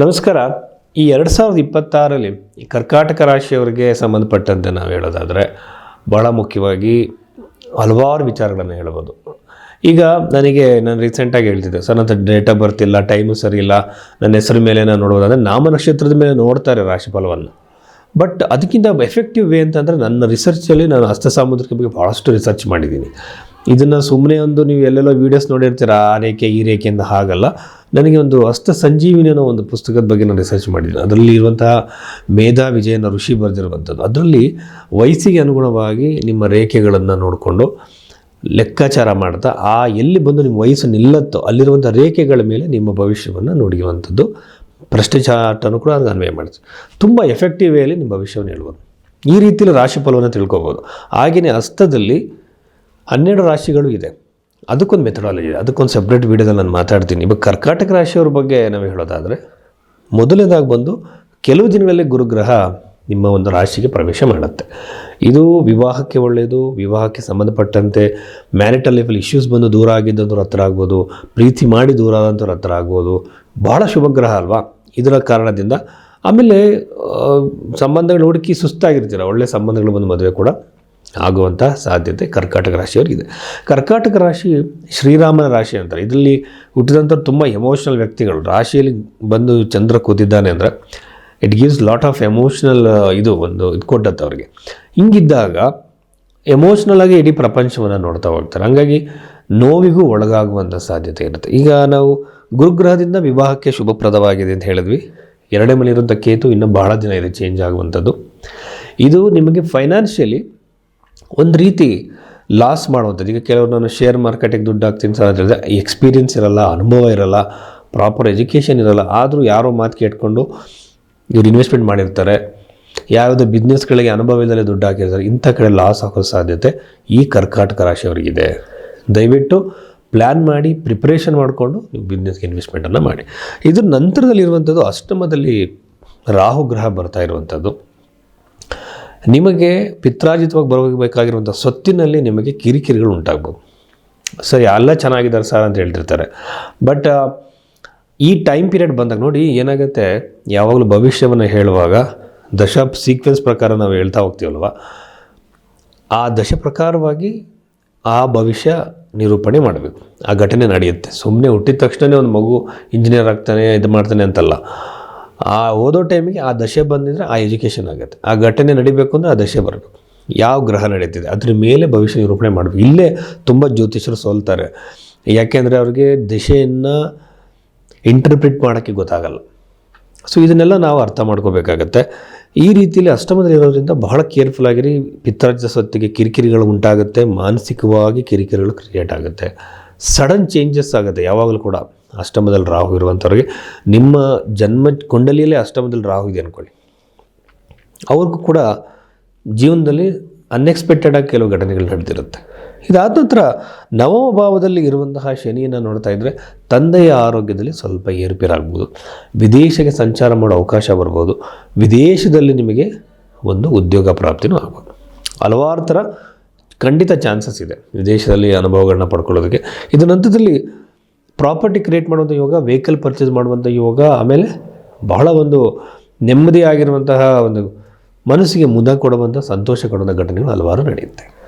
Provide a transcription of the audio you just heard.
ನಮಸ್ಕಾರ. ಈ ಎರಡು ಸಾವಿರದ ಇಪ್ಪತ್ತಾರಲ್ಲಿ ಈ ಕರ್ಕಾಟಕ ರಾಶಿಯವರಿಗೆ ಸಂಬಂಧಪಟ್ಟಂತೆ ನಾವು ಹೇಳೋದಾದರೆ ಭಾಳ ಮುಖ್ಯವಾಗಿ ಹಲವಾರು ವಿಚಾರಗಳನ್ನು ಹೇಳ್ಬೋದು. ಈಗ ನನಗೆ ನಾನು ರೀಸೆಂಟಾಗಿ ಹೇಳ್ತಿದ್ದೆ. ಸರ್ ನನ್ನ ಡೇಟ್ ಆಫ್ ಬರ್ತ್ ಟೈಮು ಸರಿ ಇಲ್ಲ, ನನ್ನ ಹೆಸರು ಮೇಲೆ ನಾನು ನೋಡೋದಾದರೆ ನಾಮ ನಕ್ಷತ್ರದ ಮೇಲೆ ನೋಡ್ತಾರೆ ರಾಶಿಫಲವನ್ನು. ಬಟ್ ಅದಕ್ಕಿಂತ ಎಫೆಕ್ಟಿವ್ ವೇ ಅಂತಂದರೆ ನನ್ನ ರಿಸರ್ಚಲ್ಲಿ ನಾನು ಹಸ್ತ ಸಾಮುದ್ರಿಕ ಬಗ್ಗೆ ಭಾಳಷ್ಟು ರಿಸರ್ಚ್ ಮಾಡಿದ್ದೀನಿ. ಇದನ್ನು ಸುಮ್ಮನೆ ಒಂದು ನೀವು ಎಲ್ಲೆಲ್ಲೋ ವೀಡಿಯೋಸ್ ನೋಡಿರ್ತೀರ ಆ ರೇಖೆ ಈ ರೇಖೆ ಅಂತ ಹಾಗಲ್ಲ. ನನಗೆ ಒಂದು ಅಷ್ಟ ಸಂಜೀವಿನಿ ಅನ್ನೋ ಒಂದು ಪುಸ್ತಕದ ಬಗ್ಗೆ ನಾನು ರಿಸರ್ಚ್ ಮಾಡಿದ್ದೀನಿ. ಅದರಲ್ಲಿ ಇರುವಂತಹ ಮೇಧಾ ವಿಜಯನ ಋಷಿ ಬರೆದಿರುವಂಥದ್ದು. ಅದರಲ್ಲಿ ವಯಸ್ಸಿಗೆ ಅನುಗುಣವಾಗಿ ನಿಮ್ಮ ರೇಖೆಗಳನ್ನು ನೋಡಿಕೊಂಡು ಲೆಕ್ಕಾಚಾರ ಮಾಡ್ತಾ, ಆ ಎಲ್ಲಿ ಬಂದು ನಿಮ್ಮ ವಯಸ್ಸು ನಿಲ್ಲತ್ತೋ ಅಲ್ಲಿರುವಂಥ ರೇಖೆಗಳ ಮೇಲೆ ನಿಮ್ಮ ಭವಿಷ್ಯವನ್ನು ನುಡಿಯುವಂಥದ್ದು ಪ್ರಶ್ನೆ ಕೂಡ ಅದಕ್ಕೆ ಅನ್ವಯ ಮಾಡ್ತೀವಿ ತುಂಬ ಎಫೆಕ್ಟಿವ್ ವೇಯಲ್ಲಿ ನಿಮ್ಮ ಭವಿಷ್ಯವನ್ನು ಹೇಳ್ಬೋದು. ಈ ರೀತಿಯಲ್ಲಿ ರಾಶಿಫಲವನ್ನು ತಿಳ್ಕೊಬೋದು. ಹಾಗೆಯೇ ಹಸ್ತದಲ್ಲಿ ಹನ್ನೆರಡು ರಾಶಿಗಳು ಇದೆ. ಅದಕ್ಕೊಂದು ಮೆಥಡಾಲಜಿ ಇದೆ. ಅದಕ್ಕೊಂದು ಸಪ್ರೇಟ್ ವೀಡಿಯೋದಲ್ಲಿ ನಾನು ಮಾತಾಡ್ತೀನಿ. ಇವಾಗ ಕರ್ಕಾಟಕ ರಾಶಿಯವ್ರ ಬಗ್ಗೆ ನಾವು ಹೇಳೋದಾದರೆ, ಮೊದಲನೇದಾಗಿ ಬಂದು ಕೆಲವು ದಿನಗಳಲ್ಲಿ ಗುರುಗ್ರಹ ನಿಮ್ಮ ಒಂದು ರಾಶಿಗೆ ಪ್ರವೇಶ ಮಾಡುತ್ತೆ. ಇದು ವಿವಾಹಕ್ಕೆ ಒಳ್ಳೆಯದು ವಿವಾಹಕ್ಕೆ ಸಂಬಂಧಪಟ್ಟಂತೆ ಮ್ಯಾರಿಟಲ್ ಲೈಫಲ್ಲಿ ಇಶ್ಯೂಸ್ ಬಂದು ದೂರ ಆಗಿದ್ದಂಥವ್ರು ಹತ್ರ ಆಗ್ಬೋದು, ಪ್ರೀತಿ ಮಾಡಿ ದೂರ ಆದಂಥವ್ರು ಹತ್ರ ಆಗ್ಬೋದು ಭಾಳ ಶುಭಗ್ರಹ ಅಲ್ವಾ? ಇದರ ಕಾರಣದಿಂದ ಆಮೇಲೆ ಸಂಬಂಧಗಳು ಹುಡುಕಿ ಸುಸ್ತಾಗಿರ್ತೀರ ಒಳ್ಳೆಯ ಸಂಬಂಧಗಳು ಬಂದು ಮದುವೆ ಕೂಡ ಆಗುವಂಥ ಸಾಧ್ಯತೆ ಕರ್ಕಾಟಕ ರಾಶಿಯವರಿಗಿದೆ. ಕರ್ಕಾಟಕ ರಾಶಿ ಶ್ರೀರಾಮನ ರಾಶಿ ಅಂತಾರೆ. ಇದರಲ್ಲಿ ಹುಟ್ಟಿದಂಥ ತುಂಬ ಎಮೋಷ್ನಲ್ ವ್ಯಕ್ತಿಗಳು. ರಾಶಿಯಲ್ಲಿ ಬಂದು ಚಂದ್ರ ಕೂತಿದ್ದಾನೆ ಅಂದರೆ it gives lot of emotional ಇದು ಒಂದು ಇದು ಕೊಟ್ಟತ್ತೆ ಅವ್ರಿಗೆ. ಹಿಂಗಿದ್ದಾಗ ಎಮೋಷ್ನಲ್ ಆಗಿ ಇಡೀ ಪ್ರಪಂಚವನ್ನು ನೋಡ್ತಾ ಹೋಗ್ತಾರೆ. ಹಂಗಾಗಿ ನೋವಿಗೂ ಒಳಗಾಗುವಂಥ ಸಾಧ್ಯತೆ ಇರುತ್ತೆ. ಈಗ ನಾವು ಗುರುಗ್ರಹದಿಂದ ವಿವಾಹಕ್ಕೆ ಶುಭಪ್ರದವಾಗಿದೆ ಅಂತ ಹೇಳಿದ್ವಿ. ಎರಡೇ ಮನೆ ಇರುವಂಥ ಕೇತು ಇನ್ನೂ ಬಹಳ ದಿನ ಇದೆ ಚೇಂಜ್ ಆಗುವಂಥದ್ದು. ಇದು ನಿಮಗೆ ಫೈನಾನ್ಷಿಯಲಿ ಒಂದು ರೀತಿ ಲಾಸ್ ಮಾಡುವಂಥದ್ದು ಈಗ ಕೆಲವರು ನಾನು ಶೇರ್ ಮಾರ್ಕೆಟಿಗೆ ದುಡ್ಡು ಹಾಕ್ತೀನಿ ಸರ್ ಅಂತ ಹೇಳಿದ್ರೆ ಎಕ್ಸ್ಪೀರಿಯನ್ಸ್ ಇರಲ್ಲ, ಅನುಭವ ಇರಲ್ಲ ಪ್ರಾಪರ್ ಎಜುಕೇಷನ್ ಇರಲ್ಲ, ಆದರೂ ಯಾರೋ ಮಾತು ಕೇಟ್ಕೊಂಡು ಇವ್ರು ಇನ್ವೆಸ್ಟ್ಮೆಂಟ್ ಮಾಡಿರ್ತಾರೆ. ಯಾವುದೇ ಬಿಸ್ನೆಸ್ಗಳಿಗೆ ಅನುಭವ ಇಲ್ಲದೆ ದುಡ್ಡು ಹಾಕಿರ್ತಾರೆ, ಇಂಥ ಕಡೆ ಲಾಸ್ ಆಗೋ ಸಾಧ್ಯತೆ ಈ ಕರ್ಕಾಟಕ ರಾಶಿಯವರಿಗಿದೆ. ದಯವಿಟ್ಟು ಪ್ಲ್ಯಾನ್ ಮಾಡಿ ಪ್ರಿಪ್ರೇಷನ್ ಮಾಡಿಕೊಂಡು ನೀವು ಬಿಸ್ನೆಸ್ಗೆ ಇನ್ವೆಸ್ಟ್ಮೆಂಟನ್ನು ಮಾಡಿ. ಇದ್ರ ನಂತರದಲ್ಲಿರುವಂಥದ್ದು ಅಷ್ಟಮದಲ್ಲಿ ರಾಹು ಗ್ರಹ ಬರ್ತಾ ಇರುವಂಥದ್ದು. ನಿಮಗೆ ಪಿತ್ರಾಜಿತವಾಗಿ ಬರಬೇಕಾಗಿರುವಂಥ ಸ್ವತ್ತಿನಲ್ಲಿ ನಿಮಗೆ ಕಿರಿಕಿರಿಗಳು ಉಂಟಾಗ್ಬೋದು. ಸರಿ ಎಲ್ಲ ಚೆನ್ನಾಗಿದ್ದಾರೆ ಸರ್ ಅಂತ ಹೇಳ್ತಿರ್ತಾರೆ. ಬಟ್ ಈ ಟೈಮ್ ಪೀರಿಯಡ್ ಬಂದಾಗ ನೋಡಿ ಏನಾಗುತ್ತೆ, ಯಾವಾಗಲೂ ಭವಿಷ್ಯವನ್ನು ಹೇಳುವಾಗ ದಶ ಸೀಕ್ವೆನ್ಸ್ ಪ್ರಕಾರ ನಾವು ಹೇಳ್ತಾ ಹೋಗ್ತೀವಲ್ವ? ಆ ದಶ ಪ್ರಕಾರವಾಗಿ ಆ ಭವಿಷ್ಯ ನಿರೂಪಣೆ ಮಾಡಬೇಕು. ಆ ಘಟನೆ ನಡೆಯುತ್ತೆ. ಸುಮ್ಮನೆ ಹುಟ್ಟಿದ ತಕ್ಷಣವೇ ಒಂದು ಮಗು ಇಂಜಿನಿಯರ್ ಆಗ್ತಾನೆ, ಇದು ಮಾಡ್ತಾನೆ ಅಂತಲ್ಲ. ಆ ಓದೋ ಟೈಮಿಗೆ ಆ ದಶೆ ಬಂದಿದ್ರೆ ಆ ಎಜುಕೇಷನ್ ಆಗುತ್ತೆ. ಆ ಘಟನೆ ನಡಿಬೇಕು ಅಂದರೆ ಆ ದಶೆ ಬರಬೇಕು. ಯಾವ ಗ್ರಹ ನಡೀತಿದೆ? ಅದ್ರ ಮೇಲೆ ಭವಿಷ್ಯ ನಿರೂಪಣೆ ಮಾಡಬೇಕು. ಇಲ್ಲೇ ತುಂಬ ಜ್ಯೋತಿಷರು ಸೋಲ್ತಾರೆ. ಯಾಕೆಂದರೆ ಅವ್ರಿಗೆ ದಿಶೆಯನ್ನು ಇಂಟರ್ಪ್ರಿಟ್ ಮಾಡೋಕ್ಕೆ ಗೊತ್ತಾಗಲ್ಲ. ಸೊ ಇದನ್ನೆಲ್ಲ ನಾವು ಅರ್ಥ ಮಾಡ್ಕೋಬೇಕಾಗತ್ತೆ. ಈ ರೀತಿಯಲ್ಲಿ ಅಷ್ಟಮದಲ್ಲಿ ಇರೋದ್ರಿಂದ ಬಹಳ ಕೇರ್ಫುಲ್ ಆಗಿರಿ. ಪಿತ್ರಾರ್ಜಿತ ಸ್ವತ್ತಿಗೆ ಕಿರಿಕಿರಿಗಳು ಉಂಟಾಗುತ್ತೆ. ಮಾನಸಿಕವಾಗಿ ಕಿರಿಕಿರಿಗಳು ಕ್ರಿಯೇಟ್ ಆಗುತ್ತೆ. ಸಡನ್ ಚೇಂಜಸ್ ಆಗುತ್ತೆ. ಯಾವಾಗಲೂ ಕೂಡ. ಅಷ್ಟಮದಲ್ಲಿ ರಾಹು ಇರುವಂಥವ್ರಿಗೆ ನಿಮ್ಮ ಜನ್ಮ ಕುಂಡಲಿಯಲ್ಲೇ ಅಷ್ಟಮದಲ್ಲಿ ರಾಹು ಇದೆ ಅಂದ್ಕೊಳ್ಳಿ ಅವ್ರಿಗೂ ಕೂಡ ಜೀವನದಲ್ಲಿ ಅನ್ಎಕ್ಸ್ಪೆಕ್ಟೆಡಾಗಿ ಕೆಲವು ಘಟನೆಗಳು ನಡೆದಿರುತ್ತೆ. ಇದಾದ ನಂತರ ನವಮ ಭಾವದಲ್ಲಿ ಇರುವಂತಹ ಶನಿಯನ್ನು ನೋಡ್ತಾ ಇದ್ದರೆ ತಂದೆಯ ಆರೋಗ್ಯದಲ್ಲಿ ಸ್ವಲ್ಪ ಏರುಪೇರಾಗ್ಬೋದು. ವಿದೇಶಕ್ಕೆ ಸಂಚಾರ ಮಾಡೋ ಅವಕಾಶ ಬರ್ಬೋದು. ವಿದೇಶದಲ್ಲಿ ನಿಮಗೆ ಒಂದು ಉದ್ಯೋಗ ಪ್ರಾಪ್ತಿನೂ ಆಗ್ಬೋದು. ಹಲವಾರು ಥರ ಖಂಡಿತ ಚಾನ್ಸಸ್ ಇದೆ. ವಿದೇಶದಲ್ಲಿ ಅನುಭವಗಳನ್ನ ಪಡ್ಕೊಳ್ಳೋದಕ್ಕೆ. ಇದರ ನಂತರದಲ್ಲಿ ಪ್ರಾಪರ್ಟಿ ಕ್ರಿಯೇಟ್ ಮಾಡುವಂಥ ಯೋಗ, ವೆಹಿಕಲ್ ಪರ್ಚೇಸ್ ಮಾಡುವಂಥ ಯೋಗ, ಆಮೇಲೆ ಬಹಳ ಒಂದು ನೆಮ್ಮದಿಯಾಗಿರುವಂತಹ ಒಂದು ಮನಸ್ಸಿಗೆ ಮುದ ಕೊಡುವಂಥ ಸಂತೋಷ ಕೊಡುವಂಥ ಘಟನೆಗಳು ಹಲವಾರು ನಡೆಯುತ್ತೆ.